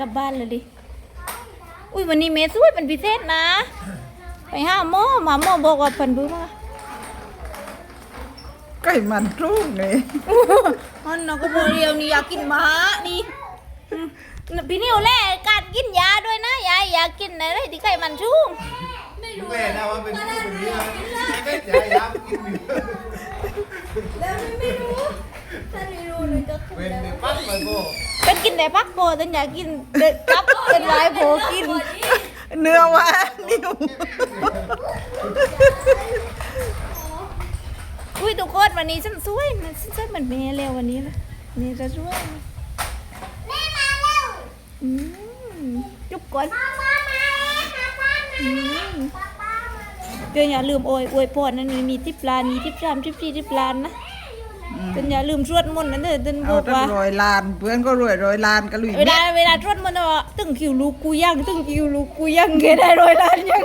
กลับบ้านเลยดิ อุ้ยวันนี้เมย์สวยเป็นพิเศษนะ ไปห้าหมอหมาหมอบอกว่าเพิ่นบื้อมาไก่มันรุ่งเลยอันน้องก็บอกเรียวนี่อยากกินหมานี่อืมพี่นิวแล่การกินยาด้วยนะยายอยากกินอะไรที่ไข่มันชุ่มแม่นะว่าเป็นผู้เป็นเรื่องไม่ใจยับกินอยู่แล้วไม่รู้ถ้าไม่รู้เลยก็คือเป็นในปั๊บไปโบ เป็นกินแต่พักโพแต่อยากกินเด็ดกับเป็นลายโพกิน เนื้อวานิ่วอุ้ยทุกคนวันนี้ฉันสวยนะฉันสวยเหมือนเมย์แล้ววันนี้นะเมย์จะสวยนะแม่มาเร็วอืมจุ๊บก่อนมามามาหาป้ามาอืมป้าป้ามาเร็วเดี๋ยวอย่าลืมโอยอวยพรนั่นมีทิปลานมีทิปสามทิปสี่ทิปลานนะ เดี๋ยวอย่าลืมสวดมนต์นั่นเด้อเดินบเอาอกตั้งว่ารอยลาน เพื่อนก็รวยรอยลานกันลุยเวลาเวลาสวดมนต์ว่าตึงคิวลูกกูยังตึงคิวลูกกูยังแกได้ร้อยล้านยัง